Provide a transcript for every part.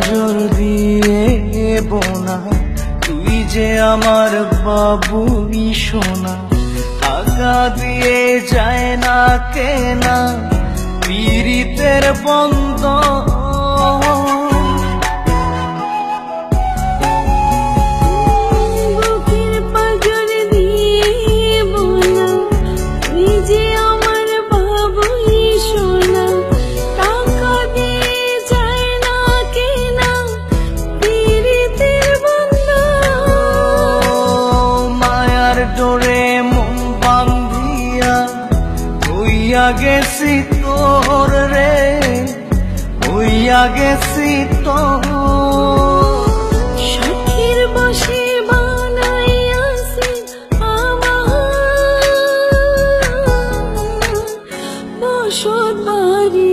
পাজর দিয়ে বোনা তুই যে আমার বাবুই সোনা আগা দিয়ে যায় না কেনা, পীড়িতের বন্ধ ডোরে মন বান্ধিয়া হইয়া গেছি তোর রে হইয়া গেছি তোর। সখীর বসে বসত বাড়ি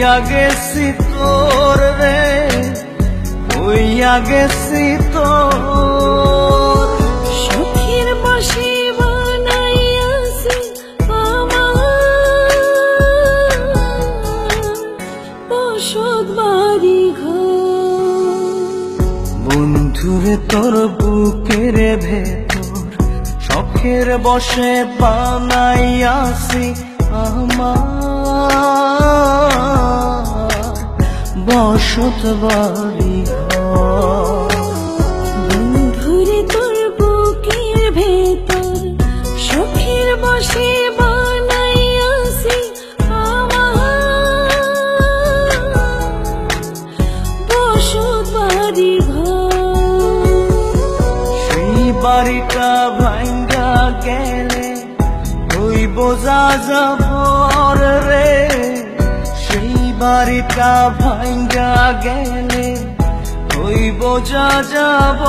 হইয়া গেছি তোর রে হইয়া গেছি তোর। সুখের বসে বানাইয়াছি আমার বসত বাড়ি ঘর বন্ধুরে তোর বুকের ভেতর শখের বসে বানাইয়াছি আমার। বসত বাড়ি বন্ধুরে তোর বুকের ভেতর সুখের বসে বানাইয়াছি আমার বসত বাড়ি সেই বাড়িটা ভাঙ্গা গেলে ওই বোঝা যাবর রে বাড়িটা ভাঙ্গা গেলে ওই বোঝা যাব।